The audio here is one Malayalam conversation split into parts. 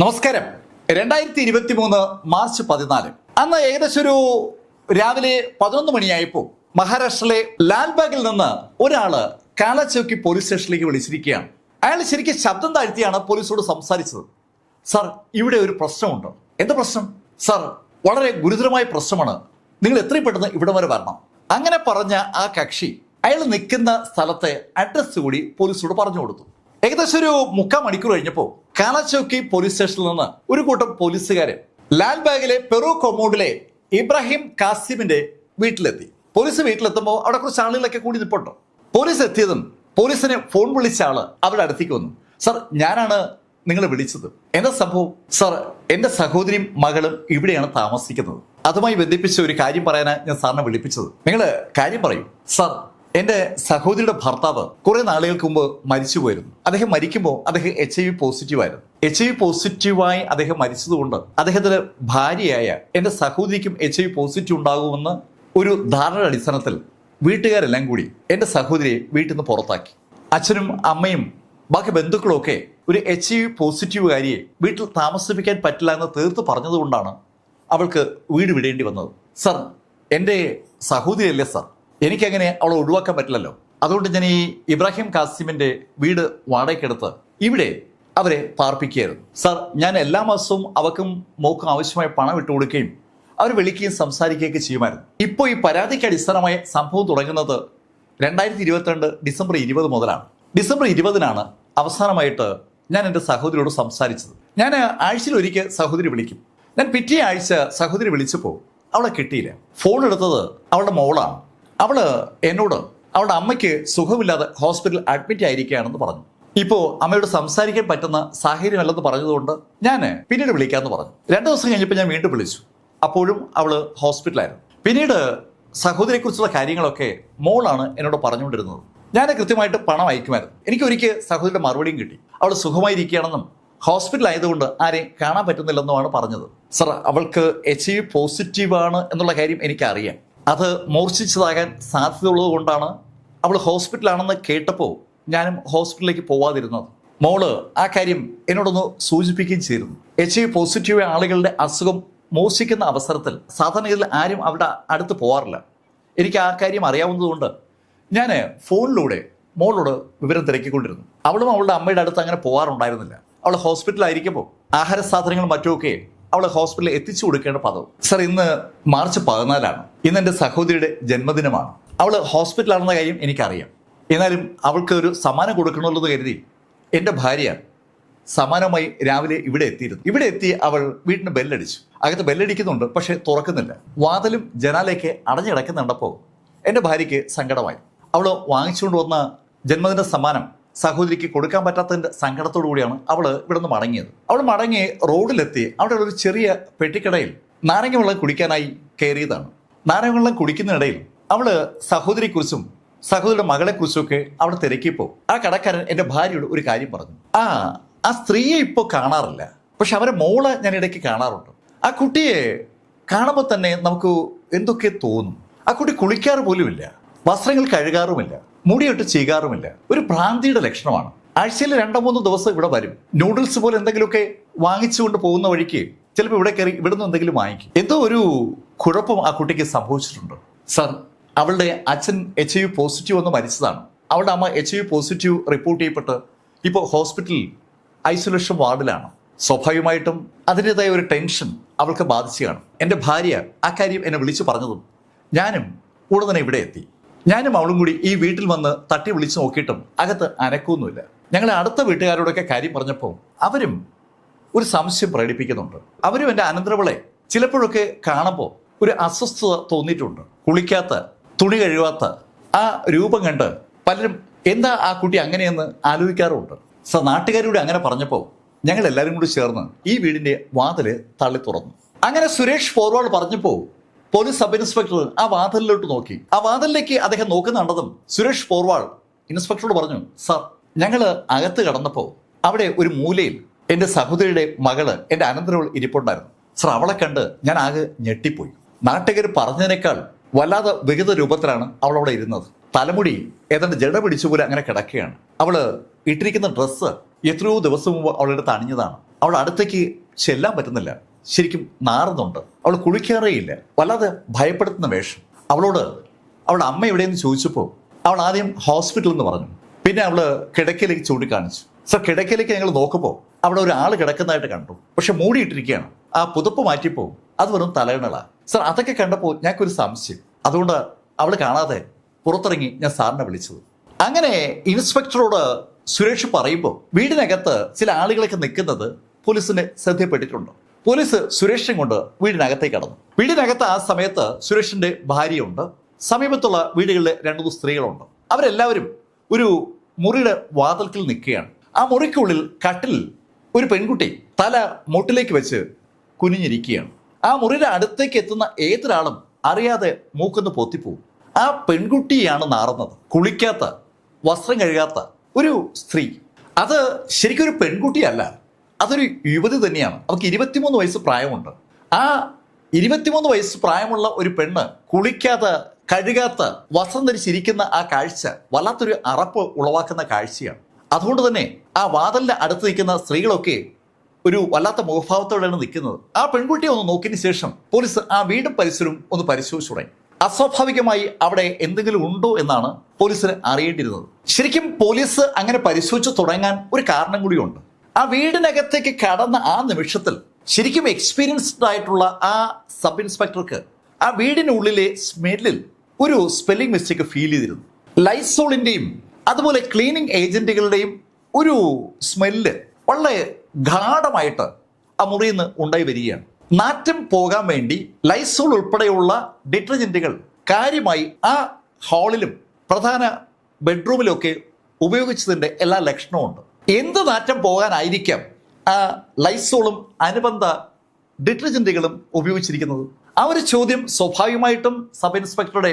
നമസ്കാരം. രണ്ടായിരത്തി ഇരുപത്തി മൂന്ന് മാർച്ച് പതിനാല്. അന്ന് ഏകദേശം ഒരു രാവിലെ പതിനൊന്ന് മണിയായപ്പോൾ മഹാരാഷ്ട്രയിലെ ലാൽബാഗിൽ നിന്ന് ഒരാൾ കാലച്ചൗക്കി പോലീസ് സ്റ്റേഷനിലേക്ക് വിളിച്ചിരിക്കുകയാണ്. അയാൾ ശരിക്കും ശബ്ദം താഴ്ത്തിയാണ് പോലീസോട് സംസാരിച്ചത്. സർ ഇവിടെ ഒരു പ്രശ്നമുണ്ട്. എന്ത് പ്രശ്നം? സർ വളരെ ഗുരുതരമായ പ്രശ്നമാണ്. നിങ്ങൾ എത്രയും പെട്ടെന്ന് ഇവിടെ വരെ വരണം. അങ്ങനെ പറഞ്ഞ ആ കക്ഷി അയാൾ നിൽക്കുന്ന സ്ഥലത്തെ അഡ്രസ് കൂടി പോലീസോട് പറഞ്ഞു കൊടുത്തു. ഏകദേശം ഒരു മുക്കാൽ മണിക്കൂർ കഴിഞ്ഞപ്പോൾ കാലച്ചൗക്കി പോലീസ് സ്റ്റേഷനിൽ നിന്ന് ഒരു കൂട്ടം പോലീസുകാര് ലാൽബാഗിലെ പെറു കൊമോഡിലെ ഇബ്രാഹിം കാസിമിന്റെ വീട്ടിലെത്തി. പോലീസ് വീട്ടിലെത്തുമ്പോൾ അവിടെ കുറച്ച് ആളുകളൊക്കെ കൂടി നിപ്പോട്ടോ പോലീസ് എത്തിയതും പോലീസിനെ ഫോൺ വിളിച്ച ആൾ അവരുടെ അടുത്തേക്ക് വന്നു. സർ ഞാനാണ് നിങ്ങളെ വിളിച്ചത്. എന്താ സംഭവം? സർ എന്റെ സഹോദരിയും മകളും ഇവിടെയാണ് താമസിക്കുന്നത്. അതുമായി ബന്ധിപ്പിച്ച ഒരു കാര്യം പറയാനാണ് ഞാൻ സാറിനെ വിളിപ്പിച്ചത്. നിങ്ങൾ കാര്യം പറയൂ. സർ എന്റെ സഹോദരിയുടെ ഭർത്താവ് കുറെ നാളുകൾക്ക് മുമ്പ് മരിച്ചു പോയിരുന്നു അദ്ദേഹം മരിക്കുമ്പോൾ അദ്ദേഹം എച്ച് ഐ വി പോസിറ്റീവ് ആയിരുന്നു. എച്ച് ഐ വി പോസിറ്റീവായി അദ്ദേഹം മരിച്ചതുകൊണ്ട് അദ്ദേഹത്തിന്റെ ഭാര്യയായ എന്റെ സഹോദരിക്കും എച്ച് ഐ വി പോസിറ്റീവ് ഉണ്ടാകുമെന്ന് ഒരു ധാരണയുടെ അടിസ്ഥാനത്തിൽ വീട്ടുകാരെല്ലാം കൂടി എന്റെ സഹോദരിയെ വീട്ടിൽ നിന്ന് പുറത്താക്കി. അച്ഛനും അമ്മയും ബാക്കി ബന്ധുക്കളും ഒക്കെ ഒരു എച്ച് ഐ വി പോസിറ്റീവുകാരിയെ വീട്ടിൽ താമസിപ്പിക്കാൻ പറ്റില്ല എന്ന് തീർത്ത് പറഞ്ഞതുകൊണ്ടാണ് അവൾക്ക് വീട് വിടേണ്ടി വന്നത്. സർ എന്റെ സഹോദരിയല്ലേ സർ? എനിക്കങ്ങനെ അവളെ ഒഴിവാക്കാൻ പറ്റില്ലല്ലോ. അതുകൊണ്ട് ഞാൻ ഈ ഇബ്രാഹിം കാസിമിന്റെ വീട് വാടകയ്ക്കെടുത്ത് ഇവിടെ അവരെ പാർപ്പിക്കുകയായിരുന്നു. സാർ ഞാൻ എല്ലാ മാസവും അവക്കും മോക്കും ആവശ്യമായ പണം ഇട്ട് കൊടുക്കുകയും അവർ വിളിക്കുകയും സംസാരിക്കുകയൊക്കെ ചെയ്യുമായിരുന്നു. ഇപ്പോൾ ഈ പരാതിക്ക് അടിസ്ഥാനമായ സംഭവം തുടങ്ങുന്നത് രണ്ടായിരത്തി ഇരുപത്തിരണ്ട് ഡിസംബർ ഇരുപത് മുതലാണ്. ഡിസംബർ ഇരുപതിനാണ് അവസാനമായിട്ട് ഞാൻ എന്റെ സഹോദരിയോട് സംസാരിച്ചത്. ഞാൻ ആഴ്ചയിൽ ഒരിക്കൽ സഹോദരി വിളിക്കും. ഞാൻ പിറ്റേ ആഴ്ച സഹോദരി വിളിച്ചപ്പോൾ അവളെ കിട്ടിയില്ല. ഫോൺ എടുത്തത് അവളുടെ മോളാണ്. അവൾ എന്നോട് അവളുടെ അമ്മയ്ക്ക് സുഖമില്ലാതെ ഹോസ്പിറ്റലിൽ അഡ്മിറ്റ് ആയിരിക്കുകയാണെന്ന് പറഞ്ഞു. ഇപ്പോൾ അമ്മയോട് സംസാരിക്കാൻ പറ്റുന്ന സാഹചര്യമല്ലെന്ന് പറഞ്ഞതുകൊണ്ട് ഞാൻ പിന്നീട് വിളിക്കാമെന്ന് പറഞ്ഞു. രണ്ട് ദിവസം കഴിഞ്ഞപ്പോൾ ഞാൻ വീണ്ടും വിളിച്ചു. അപ്പോഴും അവൾ ഹോസ്പിറ്റലായിരുന്നു പിന്നീട് സഹോദരിയെക്കുറിച്ചുള്ള കാര്യങ്ങളൊക്കെ മോളാണ് എന്നോട് പറഞ്ഞുകൊണ്ടിരുന്നത്. ഞാൻ കൃത്യമായിട്ട് പണം അയക്കുമായിരുന്നു. എനിക്ക് ഒരിക്കൽ സഹോദരിയുടെ മറുപടിയും കിട്ടി. അവൾ സുഖമായിരിക്കുകയാണെന്നും ഹോസ്പിറ്റൽ ആയതുകൊണ്ട് ആരെയും കാണാൻ പറ്റുന്നില്ലെന്നുമാണ് പറഞ്ഞത്. സർ അവൾക്ക് എച്ച് ഐ പോസിറ്റീവാണ് എന്നുള്ള കാര്യം എനിക്കറിയാം. അത് മൂർച്ഛിച്ചതാകാൻ സാധ്യതയുള്ളത് കൊണ്ടാണ് അവൾ ഹോസ്പിറ്റലാണെന്ന് കേട്ടപ്പോൾ ഞാനും ഹോസ്പിറ്റലിലേക്ക് പോവാതിരുന്നത്. മോൾ ആ കാര്യം എന്നോടൊന്ന് സൂചിപ്പിക്കുകയും ചെയ്തിരുന്നു. എച്ച് ഐ പോസിറ്റീവ് ആളുകളുടെ അസുഖം മോശിക്കുന്ന അവസരത്തിൽ സാധാരണഗതിയിൽ ആരും അവിടെ അടുത്ത് പോവാറില്ല. എനിക്ക് ആ കാര്യം അറിയാവുന്നതുകൊണ്ട് ഞാൻ ഫോണിലൂടെ മോളോട് വിവരം തിരക്കിക്കൊണ്ടിരുന്നു. അവളും അവളുടെ അമ്മയുടെ അടുത്ത് അങ്ങനെ പോകാറുണ്ടായിരുന്നില്ല അവൾ ഹോസ്പിറ്റലായിരിക്കുമ്പോൾ ആഹാര സാധനങ്ങളും മറ്റുമൊക്കെ അവളെ ഹോസ്പിറ്റലിൽ എത്തിച്ചു കൊടുക്കേണ്ട പദവും സർ ഇന്ന് മാർച്ച് പതിനാലാണ്. ഇന്ന് എന്റെ സഹോദരിയുടെ ജന്മദിനമാണ്. അവൾ ഹോസ്പിറ്റലാണെന്ന കാര്യം എനിക്കറിയാം. എന്നാലും അവൾക്ക് ഒരു സമ്മാനം കൊടുക്കണമല്ലോ കരുതി എന്റെ ഭാര്യ സമാനമായി രാവിലെ ഇവിടെ എത്തിയിരുന്നു. ഇവിടെ എത്തി അവൾ വീട്ടിന് ബെല്ലടിച്ചു. അകത്ത് ബെല്ലടിക്കുന്നുണ്ട് പക്ഷേ തുറക്കുന്നില്ല. വാതിലും ജനാലയൊക്കെ അടഞ്ഞിടക്കുന്നുണ്ടപ്പോൾ എന്റെ ഭാര്യയ്ക്ക് സങ്കടമായി. അവൾ വാങ്ങിച്ചുകൊണ്ട് വന്ന ജന്മദിന സമ്മാനം സഹോദരിക്ക് കൊടുക്കാൻ പറ്റാത്തതിന്റെ സങ്കടത്തോടു കൂടിയാണ് അവൾ ഇവിടെ നിന്ന് മടങ്ങിയത്. അവൾ മടങ്ങി റോഡിലെത്തി. അവിടെ ഒരു ചെറിയ പെട്ടിക്കടയിൽ നാരങ്ങ വെള്ളം കുടിക്കാനായി കയറിയതാണ്. നാരങ്ങ വെള്ളം കുടിക്കുന്നതിനിടയിൽ അവൾ സഹോദരിയെക്കുറിച്ചും സഹോദരിയുടെ മകളെക്കുറിച്ചുമൊക്കെ അവിടെ തിരക്കിയപ്പോൾ ആ കടക്കാരൻ എന്റെ ഭാര്യയോട് ഒരു കാര്യം പറഞ്ഞു. ആ ആ സ്ത്രീയെ ഇപ്പോൾ കാണാറില്ല. പക്ഷെ അവരെ മോളെ ഞാൻ ഇടയ്ക്ക് കാണാറുണ്ട്. ആ കുട്ടിയെ കാണുമ്പോൾ തന്നെ നമുക്ക് എന്തൊക്കെ തോന്നും? ആ കുട്ടി കുളിക്കാറ് പോലുമില്ല. വസ്ത്രങ്ങൾ കഴുകാറുമില്ല. മുടിയിട്ട് ചെയ്യാറുമില്ല ഒരു ഭ്രാന്തിയുടെ ലക്ഷണമാണ്. ആഴ്ചയിൽ രണ്ടോ മൂന്നോ ദിവസം ഇവിടെ വരും. നൂഡിൽസ് പോലെ എന്തെങ്കിലുമൊക്കെ വാങ്ങിച്ചുകൊണ്ട് പോകുന്ന വഴിക്ക് ചിലപ്പോൾ ഇവിടെ കയറി ഇവിടുന്ന് എന്തെങ്കിലും വാങ്ങിക്കും. എന്തോ ഒരു കുഴപ്പം ആ കുട്ടിക്ക് സംഭവിച്ചിട്ടുണ്ട്. സർ അവളുടെ അച്ഛൻ എച്ച് വി പോസിറ്റീവ് എന്ന് മരിച്ചതാണ്. അവളുടെ അമ്മ എച്ച് വി പോസിറ്റീവ് റിപ്പോർട്ട് ചെയ്യപ്പെട്ട് ഇപ്പോൾ ഹോസ്പിറ്റലിൽ ഐസൊലേഷൻ വാർഡിലാണ്. സ്വാഭാവികമായിട്ടും അതിന്റെതായ ഒരു ടെൻഷൻ അവൾക്ക് ബാധിച്ചു കാണും എന്റെ ഭാര്യ ആ കാര്യം എന്നെ വിളിച്ചു പറഞ്ഞതും ഞാനും ഉടനെ ഇവിടെ എത്തി. ഞാനും അവളും കൂടി ഈ വീട്ടിൽ വന്ന് തട്ടി വിളിച്ചു നോക്കിയിട്ടും അകത്ത് അനക്കൊന്നുമില്ല ഞങ്ങളെ അടുത്ത വീട്ടുകാരോടൊക്കെ കാര്യം പറഞ്ഞപ്പോൾ അവരും ഒരു സംശയം പ്രകടിപ്പിക്കുന്നുണ്ട്. അവരും എന്റെ അനന്തരവളെ ചിലപ്പോഴൊക്കെ കാണുമ്പോൾ ഒരു അസ്വസ്ഥത തോന്നിയിട്ടുണ്ട്. കുളിക്കാത്ത തുണി കഴുകാത്ത ആ രൂപം കണ്ട് പലരും എന്താ ആ കുട്ടി അങ്ങനെയെന്ന് ആലോചിക്കാറുമുണ്ട്. സ നാട്ടുകാരോട് അങ്ങനെ പറഞ്ഞപ്പോൾ ഞങ്ങൾ എല്ലാവരും കൂടി ചേർന്ന് ഈ വീടിന്റെ വാതിൽ തള്ളി തുറന്നു. അങ്ങനെ സുരേഷ് ഫോർവേഡ് പറഞ്ഞപ്പോൾ പോലീസ് സബ് ഇൻസ്പെക്ടർ ആ വാതിലിലോട്ട് നോക്കി. ആ വാതിലിലേക്ക് അദ്ദേഹം നോക്കുന്നുണ്ടതും സുരേഷ് പോർവാൾ ഇൻസ്പെക്ടറോട് പറഞ്ഞു സാർ ഞങ്ങൾ അകത്ത് കടന്നപ്പോൾ അവിടെ ഒരു മൂലയിൽ എന്റെ സഹോദരിയുടെ മകൾ എന്റെ അനന്തരവൾ ഇരിപ്പുണ്ടായിരുന്നു. സർ അവളെ കണ്ട് ഞാൻ ആകെ ഞെട്ടിപ്പോയി. നാട്ടുകാർ പറഞ്ഞതിനേക്കാൾ വല്ലാതെ വികൃത രൂപത്തിലാണ് അവൾ അവിടെ ഇരുന്നത്. തലമുടി ഏതാണ്ട് ജട പിടിച്ച പോലെ അങ്ങനെ കിടക്കുകയാണ്. അവൾ ഇട്ടിരിക്കുന്ന ഡ്രസ്സ് എത്രയോ ദിവസം മുമ്പ് അവളുടെ അടുത്ത് അണിഞ്ഞതാണ്. അവൾ അടുത്തേക്ക് ചെല്ലാൻ പറ്റുന്നില്ല. ശരിക്കും നാറുന്നുണ്ട്. അവൾ കുളിക്കാറേയില്ല. വല്ലാതെ ഭയപ്പെടുത്തുന്ന വേഷം. അവളോട് അവളുടെ അമ്മ എവിടെയെന്ന് ചോദിച്ചപ്പോൾ അവൾ ആദ്യം ഹോസ്പിറ്റൽ എന്ന് പറഞ്ഞു. പിന്നെ അവൾ കിടക്കയിലേക്ക് ചൂണ്ടിക്കാണിച്ചു. സർ കിടക്കയിലേക്ക് ഞങ്ങൾ നോക്കുമ്പോൾ അവിടെ ഒരാൾ കിടക്കുന്നതായിട്ട് കണ്ടു. പക്ഷെ മൂടിയിട്ടിരിക്കുകയാണ്. ആ പുതപ്പ് മാറ്റിയപ്പോൾ അത് വെറും തലയിണളാ സർ അതൊക്കെ കണ്ടപ്പോൾ ഞങ്ങൾക്കൊരു സംശയം. അതുകൊണ്ട് അവൾ കാണാതെ പുറത്തിറങ്ങി ഞാൻ സാറിനെ വിളിച്ചത്. അങ്ങനെ ഇൻസ്പെക്ടറോട് സുരേഷ് പറയുമ്പോൾ വീടിനകത്ത് ചില ആളുകളൊക്കെ നിൽക്കുന്നത് പോലീസിന് ശ്രദ്ധയപ്പെട്ടിട്ടുണ്ട് പോലീസ് സുരേഷിനെ കൊണ്ട് വീടിനകത്തേക്ക് കടന്നു. വീടിനകത്ത് ആ സമയത്ത് സുരേഷിന്റെ ഭാര്യയുണ്ട്. സമീപത്തുള്ള വീടുകളിലെ രണ്ടു മൂന്ന് സ്ത്രീകളുണ്ട്. അവരെല്ലാവരും ഒരു മുറിയുടെ വാതിൽക്കിൽ നിൽക്കുകയാണ്. ആ മുറിക്കുള്ളിൽ കട്ടിൽ ഒരു പെൺകുട്ടി തല മുട്ടിലേക്ക് വെച്ച് കുനിഞ്ഞിരിക്കുകയാണ്. ആ മുറിയുടെ അടുത്തേക്ക് എത്തുന്ന ഏതൊരാളും അറിയാതെ മൂക്കൊന്ന് പൊത്തിപ്പോവും ആ പെൺകുട്ടിയാണ് നാറുന്നത്. കുളിക്കാത്ത വസ്ത്രം കഴുകാത്ത ഒരു സ്ത്രീ. അത് ശരിക്കും ഒരു പെൺകുട്ടിയല്ല. അതൊരു യുവതി തന്നെയാണ്. അവർക്ക് ഇരുപത്തിമൂന്ന് വയസ്സ് പ്രായമുണ്ട്. ആ ഇരുപത്തിമൂന്ന് വയസ്സ് പ്രായമുള്ള ഒരു പെണ്ണ് കുളിക്കാത്ത കഴുകാത്ത വസ്ത്രം ധരിച്ചിരിക്കുന്ന ആ കാഴ്ച വല്ലാത്തൊരു അറപ്പ് ഉളവാക്കുന്ന കാഴ്ചയാണ്. അതുകൊണ്ട് തന്നെ ആ വാതലിന്റെ അടുത്ത് നിൽക്കുന്ന സ്ത്രീകളൊക്കെ ഒരു വല്ലാത്ത മുഖഭാവത്തോടെയാണ് നിൽക്കുന്നത്. ആ പെൺകുട്ടിയെ ഒന്ന് നോക്കിയതിന് ശേഷം പോലീസ് ആ വീടും പരിസരവും ഒന്ന് പരിശോധിച്ചു തുടങ്ങി. അസ്വാഭാവികമായി അവിടെ എന്തെങ്കിലും ഉണ്ടോ എന്നാണ് പോലീസിന് അറിയേണ്ടിയിരുന്നത്. ശരിക്കും പോലീസ് അങ്ങനെ പരിശോധിച്ചു തുടങ്ങാൻ ഒരു കാരണം കൂടിയുണ്ട്. ആ വീടിനകത്തേക്ക് കടന്ന ആ നിമിഷത്തിൽ ശരിക്കും എക്സ്പീരിയൻസ്ഡ് ആയിട്ടുള്ള ആ സബ് ഇൻസ്പെക്ടർക്ക് ആ വീടിനുള്ളിലെ സ്മെല്ലിൽ ഒരു സ്പെല്ലിംഗ് മിസ്റ്റേക്ക് ഫീൽ ചെയ്തിരുന്നു. ലൈസോളിന്റെയും അതുപോലെ ക്ലീനിങ് ഏജന്റുകളുടെയും ഒരു സ്മെല്ല് വളരെ ഗാഠമായിട്ട് ആ മുറിയിൽ നിന്ന് ഉണ്ടായി വരികയാണ്. നാറ്റം പോകാൻ വേണ്ടി ലൈസോൾ ഉൾപ്പെടെയുള്ള ഡിറ്റർജന്റുകൾ കാര്യമായി ആ ഹാളിലും പ്രധാന ബെഡ്റൂമിലൊക്കെ ഉപയോഗിച്ചതിന്റെ എല്ലാ ലക്ഷണവും ഉണ്ട്. എന്ത് നാറ്റം പോകാനായിരിക്കാം ആ ലൈസോളും അനുബന്ധ ഡിറ്റർജന്റുകളും ഉപയോഗിച്ചിരിക്കുന്നത്? ആ ഒരു ചോദ്യം സ്വാഭാവികമായിട്ടും സബ് ഇൻസ്പെക്ടറുടെ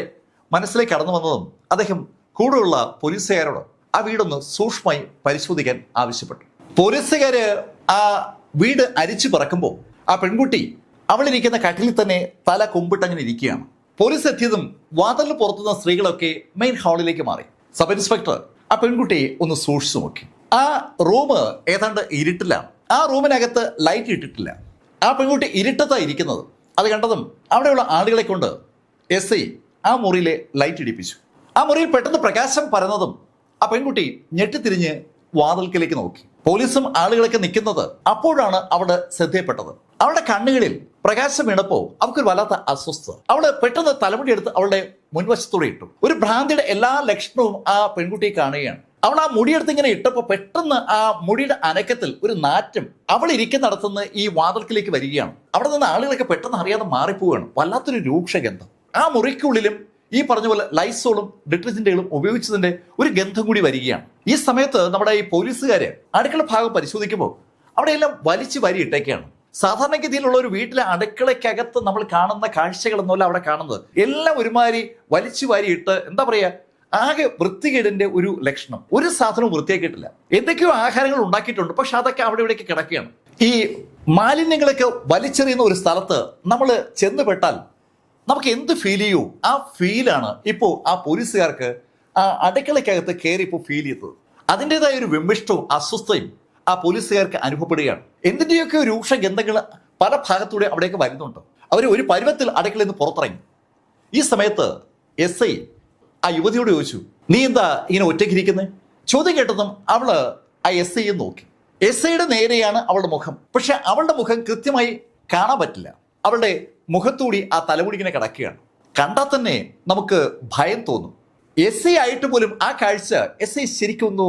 മനസ്സിലേക്ക് കടന്നു വന്നതും അദ്ദേഹം കൂടെയുള്ള പോലീസുകാരോട് ആ വീടൊന്ന് സൂക്ഷ്മമായി പരിശോധിക്കാൻ ആവശ്യപ്പെട്ടു. പോലീസുകാര് ആ വീട് അരിച്ചു പറക്കുമ്പോൾ ആ പെൺകുട്ടി അവളിരിക്കുന്ന കട്ടിലിൽ തന്നെ തല കുമ്പിട്ടങ്ങനെ ഇരിക്കുകയാണ്. പോലീസ് എത്തിയതും വാതിലിന് പുറത്തുനിന്ന സ്ത്രീകളൊക്കെ മെയിൻ ഹാളിലേക്ക് മാറി. സബ് ഇൻസ്പെക്ടർ ആ പെൺകുട്ടിയെ ഒന്ന് സൂക്ഷിച്ചു നോക്കി. ആ റൂം ഏതാണ്ട് ഇരുട്ടിലാണ് ആ റൂമിനകത്ത് ലൈറ്റ് ഇട്ടിട്ടില്ല. ആ പെൺകുട്ടി ഇരുട്ടത്താണ് ഇരിക്കുന്നത്. അത് കണ്ടതും അവിടെയുള്ള ആളുകളെ കൊണ്ട് എസ് ഐ ആ മുറിയിലെ ലൈറ്റ് ഇടിപ്പിച്ചു. ആ മുറിയിൽ പെട്ടെന്ന് പ്രകാശം പരന്നതും ആ പെൺകുട്ടി ഞെട്ടിത്തിരിഞ്ഞ് വാതിൽക്കലേക്ക് നോക്കി. പോലീസും ആളുകളൊക്കെ നിൽക്കുന്നത് അപ്പോഴാണ് അവിടെ ശ്രദ്ധയപ്പെട്ടത് അവളുടെ കണ്ണുകളിൽ പ്രകാശം വീണപ്പോൾ അവൾക്കൊരു വല്ലാത്ത അസ്വസ്ഥത. അവൾ പെട്ടെന്ന് തലമുടി എടുത്ത് അവളുടെ മുൻവശത്തൂടെ ഇട്ടു. ഒരു ഭ്രാന്തിയുടെ എല്ലാ ലക്ഷണവും ആ പെൺകുട്ടിയെ കാണുകയാണ്. അവൾ ആ മുടിയെടുത്ത് ഇങ്ങനെ ഇട്ടപ്പോൾ പെട്ടെന്ന് ആ മുടിയുടെ അനക്കത്തിൽ ഒരു നാറ്റം അവൾ ഇരിക്കുന്നിടത്തുനിന്ന് ഈ വാതിൽക്കിലേക്ക് വരികയാണ്. അവിടെ നിന്ന് ആളുകളൊക്കെ പെട്ടെന്ന് അറിയാതെ മാറിപ്പോവുകയാണ്. വല്ലാത്തൊരു രൂക്ഷഗന്ധം. ആ മുറിക്കുള്ളിലും ഈ പറഞ്ഞ പോലെ ലൈസോളും ഡിറ്റർജന്റുകളും ഉപയോഗിച്ചതിന്റെ ഒരു ഗന്ധം കൂടി വരികയാണ്. ഈ സമയത്ത് നമ്മുടെ ഈ പോലീസുകാരെ അടുക്കള ഭാഗം പരിശോധിക്കുമ്പോൾ അവിടെയെല്ലാം വലിച്ചു വരി ഇട്ടേക്കാണ്. സാധാരണഗതിയിലുള്ള ഒരു വീട്ടിലെ അടുക്കളയ്ക്കകത്ത് നമ്മൾ കാണുന്ന കാഴ്ചകളൊന്നുമല്ല അവിടെ കാണുന്നത്. എല്ലാം ഒരുമാതിരി വലിച്ചു വാരിയിട്ട് എന്താ പറയാ ആകെ വൃത്തികേടിന്റെ ഒരു ലക്ഷണം. ഒരു സാധനവും വൃത്തിയാക്കിയിട്ടില്ല. എന്തൊക്കെയോ ആഹാരങ്ങൾ ഉണ്ടാക്കിയിട്ടുണ്ട്. പക്ഷെ അതൊക്കെ അവിടെ ഇവിടെയൊക്കെ കിടക്കുകയാണ്. ഈ മാലിന്യങ്ങളൊക്കെ വലിച്ചെറിയുന്ന ഒരു സ്ഥലത്ത് നമ്മൾ ചെന്നുപെട്ടാൽ നമുക്ക് എന്ത് ഫീൽ ചെയ്യൂ? ആ ഫീലാണ് ഇപ്പോൾ ആ പോലീസുകാർക്ക് ആ അടുക്കളയ്ക്കകത്ത് കയറി ഇപ്പോൾ ഫീൽ ചെയ്തത്. അതിന്റെതായ ഒരു വിമിഷ്ടവും അസ്വസ്ഥയും ആ പോലീസുകാർക്ക് അനുഭവപ്പെടുകയാണ്. എന്തിന്റെയൊക്കെ രൂക്ഷ ഗന്ധങ്ങൾ പല ഭാഗത്തൂടെ അവിടേക്ക് വരുന്നുണ്ട്. അവർ ഒരു പരുവത്തിൽ അടുക്കളയിൽ നിന്ന് പുറത്തിറങ്ങി. ഈ സമയത്ത് എസ് ഐ ആ യുവതിയോട് ചോദിച്ചു നീ എന്താ ഇങ്ങനെ ഒറ്റയ്ക്കിരിക്കുന്നത് ചോദ്യം കേട്ടതും അവൾ ആ എസ് ഐയെ നോക്കി. എസ് ഐയുടെ നേരെയാണ് അവളുടെ മുഖം. പക്ഷെ അവളുടെ മുഖം കൃത്യമായി കാണാൻ പറ്റില്ല. അവളുടെ മുഖത്തൂടി ആ തലമുടിങ്ങനെ കിടക്കുകയാണ്. കണ്ടാൽ തന്നെ നമുക്ക് ഭയം തോന്നും. എസ് ഐ ആയിട്ട് പോലും ആ കാഴ്ച എസ് ഐ ശരിക്കും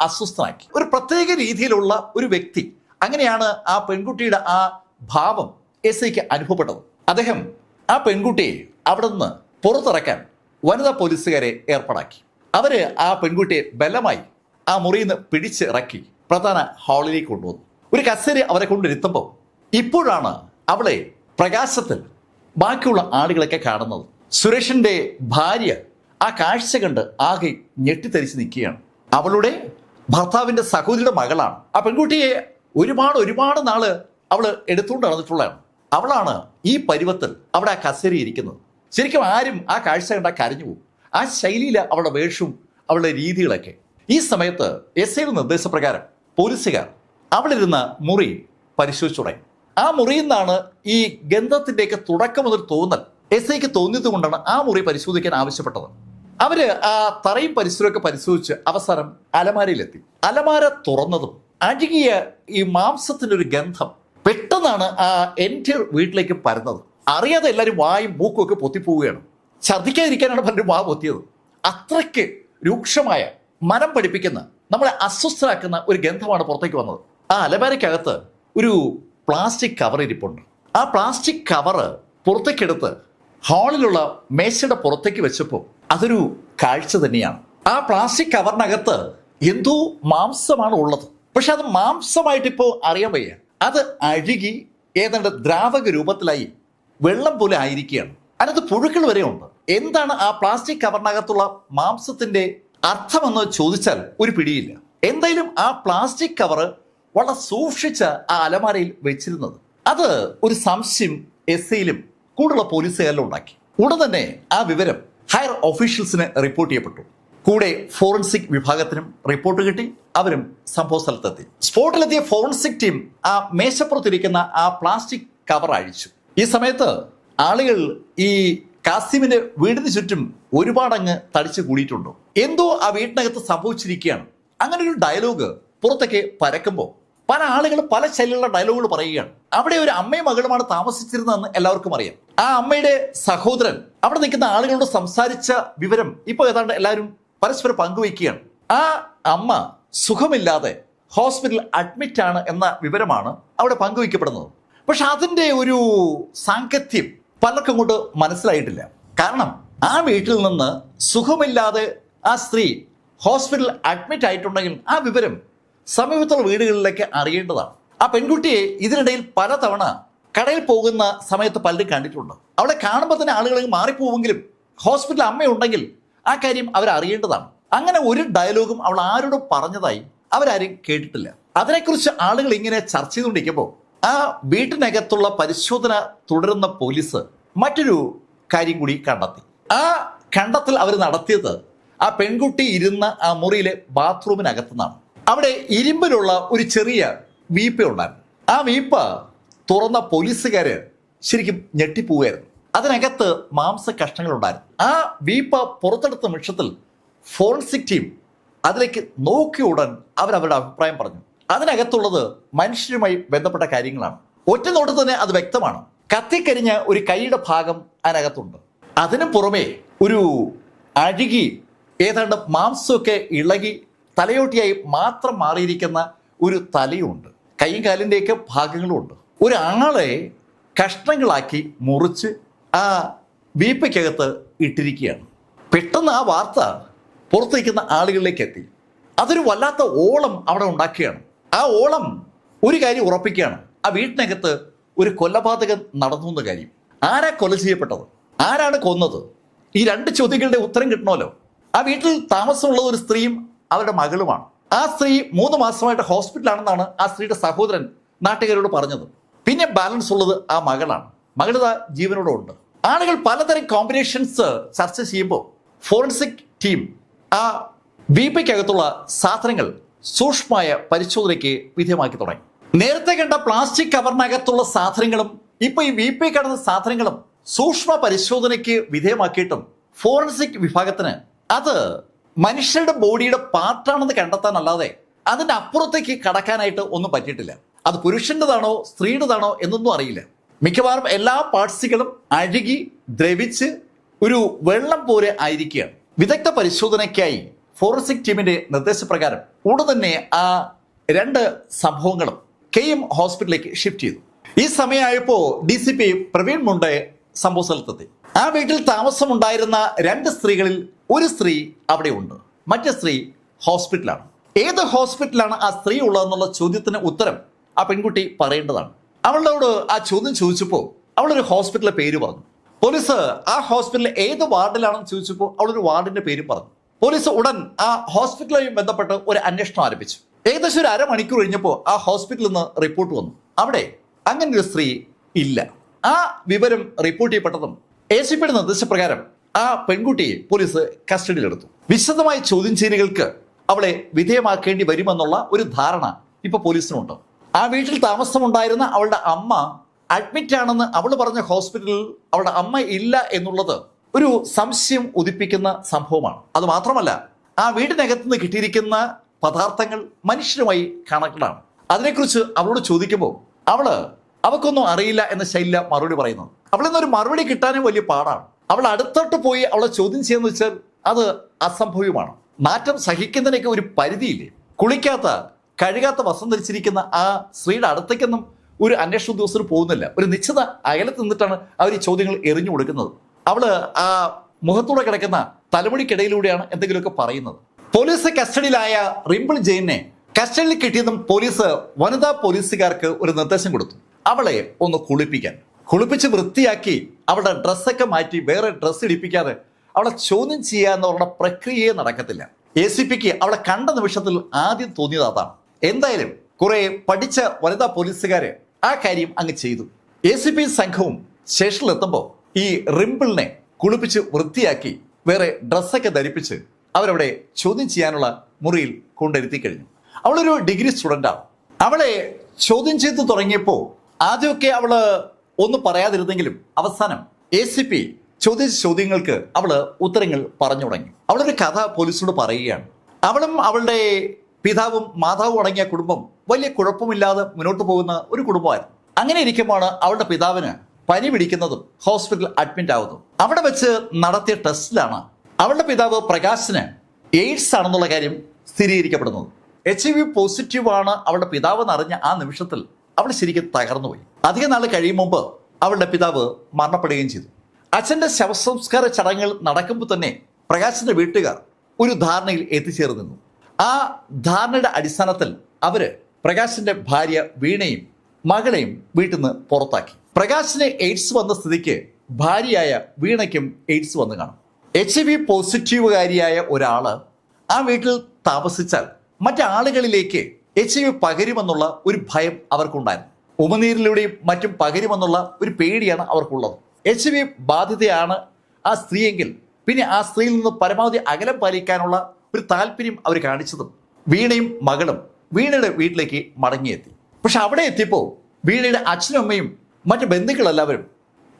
അസ്വസ്ഥനാക്കി. ഒരു പ്രത്യേക രീതിയിലുള്ള ഒരു വ്യക്തി. അങ്ങനെയാണ് ആ പെൺകുട്ടിയുടെ ആ ഭാവം എസ് ഐക്ക് അനുഭവപ്പെട്ടത്. അദ്ദേഹം ആ പെൺകുട്ടിയെ അവിടെ നിന്ന് പുറത്തിറക്കാൻ വനിതാ പോലീസുകാരെ ഏർപ്പാടാക്കി. അവർ ആ പെൺകുട്ടിയെ ബലമായി ആ മുറിയിൽ നിന്ന് പിടിച്ചിറക്കി പ്രധാന ഹാളിലേക്ക് കൊണ്ടുവന്നു. ഒരു കസേര അവരെ കൊണ്ടിരുത്തുമ്പോൾ ഇപ്പോഴാണ് അവളെ പ്രകാശത്തിൽ ബാക്കിയുള്ള ആളുകളൊക്കെ കാണുന്നത്. സുരേഷിന്റെ ഭാര്യ ആ കാഴ്ച കണ്ട് ആകെ ഞെട്ടിത്തരിച്ച് നിൽക്കുകയാണ്. അവളുടെ ഭർത്താവിന്റെ സഹോദരിയുടെ മകളാണ്. ആ പെൺകുട്ടിയെ ഒരുപാട് ഒരുപാട് നാൾ അവൾ എടുത്തുകൊണ്ട് നടന്നിട്ടുള്ളതാണ്. അവളാണ് ഈ പരുവത്തിൽ അവിടെ ആ കസേരി ഇരിക്കുന്നത്. ശരിക്കും ആരും ആ കാഴ്ച കണ്ട കരഞ്ഞു പോകും. ആ ശൈലിയിൽ അവളുടെ വേഷവും അവളുടെ രീതികളൊക്കെ. ഈ സമയത്ത് എസ് ഐയുടെ നിർദ്ദേശപ്രകാരം പോലീസുകാർ അവളിരുന്ന മുറി പരിശോധിച്ചു തുടങ്ങി. ആ മുറിയിൽ നിന്നാണ് ഈ ഗന്ധത്തിന്റെയൊക്കെ തുടക്കം മുതൽ തോന്നൽ എസ് ഐക്ക് തോന്നിയത് കൊണ്ടാണ് ആ മുറി പരിശോധിക്കാൻ ആവശ്യപ്പെട്ടത്. അവർ ആ തറയും പരിസരമൊക്കെ പരിശോധിച്ച് അവസാനം അലമാരയിലെത്തി. അലമാര തുറന്നതും അഴുകിയ ഈ മാംസത്തിന്റെ ഒരു ഗന്ധം പെട്ടെന്നാണ് ആ എന്റെ വീട്ടിലേക്ക് പരന്നത്. അറിയാതെ എല്ലാവരും വായും മൂക്കും ഒക്കെ പൊത്തിപ്പോവുകയാണ്. ഛർദ്ദിക്കാതിരിക്കാനാണ് പലരും വാ പൊത്തിയത്. അത്രയ്ക്ക് രൂക്ഷമായ മനം പഠിപ്പിക്കുന്ന നമ്മളെ അസ്വസ്ഥരാക്കുന്ന ഒരു ഗന്ധമാണ് പുറത്തേക്ക് വന്നത്. ആ അലമാരയ്ക്കകത്ത് ഒരു പ്ലാസ്റ്റിക് കവർ ഇരിപ്പുണ്ട്. ആ പ്ലാസ്റ്റിക് കവറ് പുറത്തേക്കെടുത്ത് ഹാളിലുള്ള മേശയുടെ പുറത്തേക്ക് വെച്ചപ്പോൾ അതൊരു കാഴ്ച തന്നെയാണ്. ആ പ്ലാസ്റ്റിക് കവറിനകത്ത് എന്തോ മാംസമാണ് ഉള്ളത്. പക്ഷെ അത് മാംസമായിട്ടിപ്പോൾ അറിയാൻ വയ്യ. അത് അഴുകി ഏതാണ്ട് ദ്രാവക രൂപത്തിലായി വെള്ളം പോലെ ആയിരിക്കുകയാണ്. അതിനകത്ത് പുഴുക്കൾ വരെ ഉണ്ട്. എന്താണ് ആ പ്ലാസ്റ്റിക് കവറിനകത്തുള്ള മാംസത്തിന്റെ അർത്ഥമെന്ന് ചോദിച്ചാൽ ഒരു പിടിയില്ല. എന്തായാലും ആ പ്ലാസ്റ്റിക് കവറ് വളരെ സൂക്ഷിച്ച ആ അലമാരയിൽ വെച്ചിരുന്നത്. അത് ഒരു സംശയം എസ് ഐയിലും കൂടുള്ള പോലീസുകാരിലും ഉണ്ടാക്കി. ഉടൻ തന്നെ ആ വിവരം ഹയർ ഓഫീഷ്യൽസിന് റിപ്പോർട്ട് ചെയ്യപ്പെട്ടു. കൂടെ ഫോറൻസിക് വിഭാഗത്തിനും റിപ്പോർട്ട് കിട്ടി. അവരും സംഭവ സ്ഥലത്തെത്തി. സ്പോട്ടിലെത്തിയ ഫോറൻസിക് ടീം ആ മേശപ്പുറത്തിരിക്കുന്ന ആ പ്ലാസ്റ്റിക് കവർ അഴിച്ചു. ഈ സമയത്ത് ആളുകൾ ഈ കാസിമിന്റെ വീടിന് ചുറ്റും ഒരുപാടങ്ങ് തടിച്ചു കൂടിയിട്ടുണ്ടോ. എന്തോ ആ വീട്ടിനകത്ത് സംഭവിച്ചിരിക്കുകയാണ്. അങ്ങനെ ഒരു ഡയലോഗ് പുറത്തേക്ക് പരക്കുമ്പോൾ പല ആളുകളും പല ശൈലിയുള്ള ഡയലോഗുകൾ പറയുകയാണ്. അവിടെ ഒരു അമ്മയും മകളുമാണ് താമസിച്ചിരുന്നതെന്ന് എല്ലാവർക്കും അറിയാം. ആ അമ്മയുടെ സഹോദരൻ അവിടെ നിൽക്കുന്ന ആളുകളോട് സംസാരിച്ച വിവരം ഇപ്പോൾ ഏതാണ്ട് എല്ലാവരും പരസ്പരം പങ്കുവയ്ക്കുകയാണ്. ആ അമ്മ സുഖമില്ലാതെ ഹോസ്പിറ്റലിൽ അഡ്മിറ്റ് ആണ് എന്ന വിവരമാണ് അവിടെ പങ്കുവയ്ക്കപ്പെടുന്നത്. പക്ഷെ അതിന്റെ ഒരു സാങ്കത്യം പലർക്കും കൊണ്ട് മനസ്സിലായിട്ടില്ല. കാരണം ആ വീട്ടിൽ നിന്ന് സുഖമില്ലാതെ ആ സ്ത്രീ ഹോസ്പിറ്റലിൽ അഡ്മിറ്റ് ആയിട്ടുണ്ടെങ്കിൽ ആ വിവരം സമീപത്തുള്ള വീടുകളിലേക്ക് അറിയേണ്ടതാണ്. ആ പെൺകുട്ടിയെ ഇതിനിടയിൽ പലതവണ കടയിൽ പോകുന്ന സമയത്ത് പലരും കണ്ടിട്ടുണ്ട്. അവളെ കാണുമ്പോൾ തന്നെ ആളുകൾ മാറിപ്പോവെങ്കിലും ഹോസ്പിറ്റലിൽ അമ്മയുണ്ടെങ്കിൽ ആ കാര്യം അവർ അറിയേണ്ടതാണ് അങ്ങനെ ഒരു ഡയലോഗും അവൾ ആരോടും പറഞ്ഞതായി അവരാരും കേട്ടിട്ടില്ല. അതിനെക്കുറിച്ച് ആളുകൾ ഇങ്ങനെ ചർച്ച ചെയ്തുകൊണ്ടിരിക്കുമ്പോൾ ആ വീട്ടിനകത്തുള്ള പരിശോധന തുടരുന്ന പോലീസ് മറ്റൊരു കാര്യം കൂടി കണ്ടെത്തി. ആ കണ്ടെത്തൽ അവർ നടത്തിയത് ആ പെൺകുട്ടി ഇരുന്ന ആ മുറിയിലെ ബാത്റൂമിനകത്തുനിന്നാണ്. അവിടെ ഇരുമ്പിലുള്ള ഒരു ചെറിയ വീപ്പ ഉണ്ടായിരുന്നു. ആ വീപ്പ തുറന്ന പോലീസുകാര് ശരിക്കും ഞെട്ടിപ്പോവുകയായിരുന്നു. അതിനകത്ത് മാംസ കഷ്ണങ്ങൾ ഉണ്ടായിരുന്നു. ആ വീപ്പ പുറത്തെടുത്ത നിമിഷത്തിൽ ഫോറൻസിക് ടീം അതിലേക്ക് നോക്കിയ ഉടൻ അവരവരുടെ അഭിപ്രായം പറഞ്ഞു. അതിനകത്തുള്ളത് മനുഷ്യരുമായി ബന്ധപ്പെട്ട കാര്യങ്ങളാണ്. ഒറ്റ നോട്ട് തന്നെ അത് വ്യക്തമാണ്. കത്തിക്കരിഞ്ഞ ഒരു കൈയുടെ ഭാഗം അതിനകത്തുണ്ട്. അതിനു പുറമെ ഒരു അഴുകി ഏതാണ്ട് മാംസമൊക്കെ ഇളകി തലയോട്ടിയായി മാത്രം മാറിയിരിക്കുന്ന ഒരു തലയുണ്ട്. കൈയും കാലിന്റെയൊക്കെ ഭാഗങ്ങളുമുണ്ട്. ഒരാളെ കഷ്ണങ്ങളാക്കി മുറിച്ച് ആ വീപ്പയ്ക്കകത്ത് ഇട്ടിരിക്കുകയാണ്. പെട്ടെന്ന് ആ വാർത്ത പുറത്തേക്കുന്ന ആളുകളിലേക്ക് എത്തി. അതൊരു വല്ലാത്ത ഓളം അവിടെ ഉണ്ടാക്കുകയാണ്. ആ ഓളം ഒരു കാര്യം ഉറപ്പിക്കുകയാണ്. ആ വീട്ടിനകത്ത് ഒരു കൊലപാതകം നടന്നു എന്ന കാര്യം. ആരാ കൊല ചെയ്യപ്പെട്ടത്? ആരാണ് കൊന്നത്? ഈ രണ്ട് ചോദ്യങ്ങളുടെ ഉത്തരം കിട്ടണമല്ലോ. ആ വീട്ടിൽ താമസമുള്ളത് ഒരു സ്ത്രീയും അവരുടെ മകളുമാണ്. ആ സ്ത്രീ മൂന്ന് മാസമായിട്ട് ഹോസ്പിറ്റലാണെന്നാണ് ആ സ്ത്രീയുടെ സഹോദരൻ നാട്ടുകാരോട് പറഞ്ഞത്. പിന്നെ ബാലൻസ് ഉള്ളത് ആ മകളാണ്. മകളിത ജീവനോടെ ഉണ്ട്. ആളുകൾ പലതരം കോമ്പിനേഷൻസ് ചർച്ച ചെയ്യുമ്പോൾ ഫോറൻസിക് ടീം ആ വീപ്പയ്ക്കകത്തുള്ള സാധനങ്ങൾ സൂക്ഷ്മമായ പരിശോധനയ്ക്ക് വിധേയമാക്കി തുടങ്ങി. നേരത്തെ കണ്ട പ്ലാസ്റ്റിക് കവറിനകത്തുള്ള സാധനങ്ങളും ഇപ്പൊ ഈ വി പി കടന്ന സാധനങ്ങളും സൂക്ഷ്മ പരിശോധനയ്ക്ക് വിധേയമാക്കിയിട്ടും ഫോറൻസിക് വിഭാഗത്തിന് അത് മനുഷ്യരുടെ ബോഡിയുടെ പാർട്ടാണെന്ന് കണ്ടെത്താനല്ലാതെ അതിന്റെ അപ്പുറത്തേക്ക് കടക്കാനായിട്ട് ഒന്നും പറ്റിയിട്ടില്ല. അത് പുരുഷന്റെതാണോ സ്ത്രീയുടെതാണോ എന്നൊന്നും അറിയില്ല. മിക്കവാറും എല്ലാ പാർട്സുകളും അഴുകി ദ്രവിച്ച് ഒരു വെള്ളം പോലെ ആയിരിക്കുകയാണ്. വിദഗ്ധ പരിശോധനയ്ക്കായി ഫോറൻസിക് ടീമിന്റെ നിർദ്ദേശപ്രകാരം ഉടൻ തന്നെ ആ രണ്ട് സംഭവങ്ങളും കെ എം ഹോസ്പിറ്റലിലേക്ക് ഷിഫ്റ്റ് ചെയ്തു. ഈ സമയമായപ്പോൾ D C P Praveen Munde സംഭവ സ്ഥലത്തെത്തി. ആ വീട്ടിൽ താമസമുണ്ടായിരുന്ന രണ്ട് സ്ത്രീകളിൽ ഒരു സ്ത്രീ അവിടെ ഉണ്ട് മറ്റേ സ്ത്രീ ഹോസ്പിറ്റലാണ്. ഏത് ഹോസ്പിറ്റലാണ് ആ സ്ത്രീ ഉള്ളതെന്നുള്ള ചോദ്യത്തിന് ഉത്തരം ആ പെൺകുട്ടി പറയേണ്ടതാണ്. അവളോട് ആ ചോദ്യം ചോദിച്ചപ്പോൾ അവളൊരു ഹോസ്പിറ്റലിലെ പേര് പറഞ്ഞു. പോലീസ് ആ ഹോസ്പിറ്റലിൽ ഏത് വാർഡിലാണെന്ന് ചോദിച്ചപ്പോൾ അവളൊരു വാർഡിന്റെ പേര് പറഞ്ഞു. പോലീസ് ഉടൻ ആ ഹോസ്പിറ്റലുമായി ബന്ധപ്പെട്ട് ഒരു അന്വേഷണം ആരംഭിച്ചു. ഏകദേശം ഒരു അരമണിക്കൂർ കഴിഞ്ഞപ്പോൾ ആ ഹോസ്പിറ്റലിൽ നിന്ന് റിപ്പോർട്ട് വന്നു. അവിടെ അങ്ങനെ ഒരു സ്ത്രീ ഇല്ല. ആ വിവരം റിപ്പോർട്ട് ചെയ്യപ്പെട്ടതും എ സി പിയുടെ നിർദ്ദേശപ്രകാരം ആ പെൺകുട്ടിയെ പോലീസ് കസ്റ്റഡിയിലെടുത്തു. വിശദമായ ചോദ്യം ചെയ്യലുകൾക്ക് അവളെ വിധേയമാക്കേണ്ടി വരുമെന്നുള്ള ഒരു ധാരണ ഇപ്പൊ പോലീസിനുണ്ട്. ആ വീട്ടിൽ താമസമുണ്ടായിരുന്ന അവളുടെ അമ്മ അഡ്മിറ്റ് ആണെന്ന് അവൾ പറഞ്ഞ ഹോസ്പിറ്റലിൽ അവളുടെ അമ്മ ഇല്ല എന്നുള്ളത് ഒരു സംശയം ഉദിപ്പിക്കുന്ന സംഭവമാണ്. അത് മാത്രമല്ല ആ വീടിനകത്ത് നിന്ന് കിട്ടിയിരിക്കുന്ന പദാർത്ഥങ്ങൾ മനുഷ്യരുമായി കണക്റ്റഡാണ് അതിനെക്കുറിച്ച് അവളോട് ചോദിക്കുമ്പോൾ അവൾ അവക്കൊന്നും അറിയില്ല എന്ന ശൈല മറുപടി പറയുന്നു അവളിൽ നിന്നൊരു മറുപടി കിട്ടാനും വലിയ പാടാണ്. അവൾ അടുത്തോട്ട് പോയി അവളെ ചോദ്യം ചെയ്യുന്ന വെച്ചാൽ അത് അസംഭവ്യമാണ്. മാറ്റം സഹിക്കുന്നതിനൊക്കെ ഒരു പരിധിയില്ലേ? കുളിക്കാത്ത കഴുകാത്ത വസ്ത്രം ധരിച്ചിരിക്കുന്ന ആ സ്ത്രീയുടെ അടുത്തേക്കൊന്നും ഒരു അന്വേഷണ ഉദ്യോഗസ്ഥർ പോകുന്നില്ല. ഒരു നിശ്ചിത അകലത്ത് നിന്നിട്ടാണ് അവർ ഈ ചോദ്യങ്ങൾ എറിഞ്ഞു കൊടുക്കുന്നത്. അവൾ ആ മുഖത്തൂടെ കിടക്കുന്ന തലമുടിക്കിടയിലൂടെയാണ് എന്തെങ്കിലുമൊക്കെ പറയുന്നത്. പോലീസ് കസ്റ്റഡിയിലായ റിംപിൾ ജെയിനെ കസ്റ്റഡിയിൽ കിട്ടിയതും പോലീസ് വനിതാ പോലീസുകാർക്ക് ഒരു നിർദ്ദേശം കൊടുത്തു. അവളെ ഒന്ന് കുളിപ്പിക്കാൻ. കുളിപ്പിച്ച് വൃത്തിയാക്കി അവളുടെ ഡ്രസ്സൊക്കെ മാറ്റി വേറെ ഡ്രസ്സ് ഇടിപ്പിക്കാതെ അവളെ ചോദ്യം ചെയ്യാന്നുള്ള പ്രക്രിയയെ നടക്കത്തില്ല. എ സി പിക്ക് അവളെ കണ്ട നിമിഷത്തിൽ ആദ്യം തോന്നിയത് അതാണ്. എന്തായാലും കുറെ പഠിച്ച വനിതാ പോലീസുകാര് ആ കാര്യം അങ്ങ് ചെയ്തു. എ സി പി സംഘവും സ്റ്റേഷനിലെത്തുമ്പോൾ ഈ റിംപിളിനെ കുളിപ്പിച്ച് വൃത്തിയാക്കി വേറെ ഡ്രസ്സൊക്കെ ധരിപ്പിച്ച് അവരവിടെ ചോദ്യം ചെയ്യാനുള്ള മുറിയിൽ കൊണ്ടിരുത്തി കഴിഞ്ഞു. അവളൊരു ഡിഗ്രി സ്റ്റുഡന്റാണ് അവളെ ചോദ്യം ചെയ്ത് തുടങ്ങിയപ്പോൾ ആദ്യമൊക്കെ അവൾ ഒന്ന് പറയാതിരുന്നെങ്കിലും അവസാനം എ സി പി ചോദിച്ച ചോദ്യങ്ങൾക്ക് അവൾ ഉത്തരങ്ങൾ പറഞ്ഞു തുടങ്ങി. അവളൊരു കഥ പോലീസിനോട് പറയുകയാണ്. അവളും അവളുടെ പിതാവും മാതാവും അടങ്ങിയ കുടുംബം വലിയ കുഴപ്പമില്ലാതെ മുന്നോട്ട് പോകുന്ന ഒരു കുടുംബമായിരുന്നു. അങ്ങനെ ഇരിക്കുമ്പോഴാണ് അവളുടെ പിതാവിന് പനി പിടിക്കുന്നതും ഹോസ്പിറ്റലിൽ അഡ്മിറ്റ് ആവുന്നതും. അവിടെ വെച്ച് നടത്തിയ ടെസ്റ്റിലാണ് അവളുടെ പിതാവ് പ്രകാശിന് എയ്ഡ്സ് ആണെന്നുള്ള കാര്യം സ്ഥിരീകരിക്കപ്പെടുന്നത്. എച്ച് ഐ വി പോസിറ്റീവ് ആണ് അവളുടെ പിതാവ് എന്നറിഞ്ഞ ആ നിമിഷത്തിൽ അവൾ ശരിക്കും തകർന്നുപോയി. അധിക നാൾ കഴിയും മുമ്പ് അവളുടെ പിതാവ് മരണപ്പെടുകയും ചെയ്തു. അച്ഛന്റെ ശവസംസ്കാര ചടങ്ങുകൾ നടക്കുമ്പോൾ തന്നെ പ്രകാശിന്റെ വീട്ടുകാർ ഒരു ധാരണയിൽ എത്തിച്ചേർന്നിരുന്നു. ആ ധാരണയുടെ അടിസ്ഥാനത്തിൽ അവർ പ്രകാശിന്റെ ഭാര്യ വീണയും മകളെയും വീട്ടിൽ നിന്ന് പുറത്താക്കി. പ്രകാശിന് എയ്ഡ്സ് വന്ന സ്ഥിതിക്ക് ഭാര്യയായ വീണയ്ക്കും എയ്ഡ്സ് വന്ന് കാണും. എച്ച് ഐ വി പോസിറ്റീവുകാരിയായ ഒരാൾ ആ വീട്ടിൽ താമസിച്ചാൽ മറ്റാളുകളിലേക്ക് എച്ച് ഐ വി പകരുമെന്നുള്ള ഒരു ഭയം അവർക്കുണ്ടായിരുന്നു. ഉമനീരിലൂടെയും മറ്റും പകരുമെന്നുള്ള ഒരു പേടിയാണ് അവർക്കുള്ളത്. എച്ച് ഐ വി ബാധിതയാണ് ആ സ്ത്രീയെങ്കിൽ പിന്നെ ആ സ്ത്രീയിൽ നിന്ന് പരമാവധി അകലം പാലിക്കാനുള്ള ഒരു താല്പര്യം അവർ കാണിച്ചതും വീണയും മകളും വീണയുടെ വീട്ടിലേക്ക് മടങ്ങിയെത്തി. പക്ഷെ അവിടെ എത്തിയപ്പോൾ വീണയുടെ അച്ഛനും അമ്മയും മറ്റു ബന്ധുക്കളെല്ലാവരും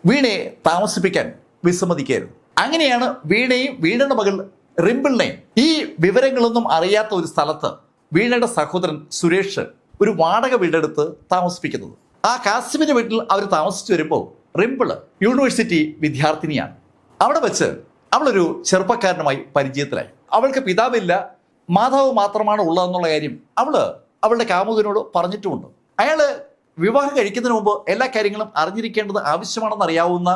വീണയെ താമസിപ്പിക്കാൻ വിസമ്മതിക്കായിരുന്നു അങ്ങനെയാണ് വീണയും വീണയുടെ മകൾ റിമ്പിളിനെയും ഈ വിവരങ്ങളൊന്നും അറിയാത്ത ഒരു സ്ഥലത്ത് വീണയുടെ സഹോദരൻ സുരേഷ് ഒരു വാടക വീടെടുത്ത് താമസിപ്പിക്കുന്നത്. ആ കാസിമിന്റെ വീട്ടിൽ അവർ താമസിച്ചു വരുമ്പോൾ റിമ്പിൾ യൂണിവേഴ്സിറ്റി വിദ്യാർത്ഥിനിയാണ്. അവിടെ വെച്ച് അവളൊരു ചെറുപ്പക്കാരനുമായി പരിചയത്തിലായി. അവൾക്ക് പിതാവില്ല മാതാവ് മാത്രമാണ് ഉള്ളതെന്നുള്ള കാര്യം അവൾ അവളുടെ കാമുകനോട് പറഞ്ഞിട്ടുമുണ്ട്. അയാൾ വിവാഹം കഴിക്കുന്നതിന് മുമ്പ് എല്ലാ കാര്യങ്ങളും അറിഞ്ഞിരിക്കേണ്ടത് ആവശ്യമാണെന്ന് അറിയാവുന്ന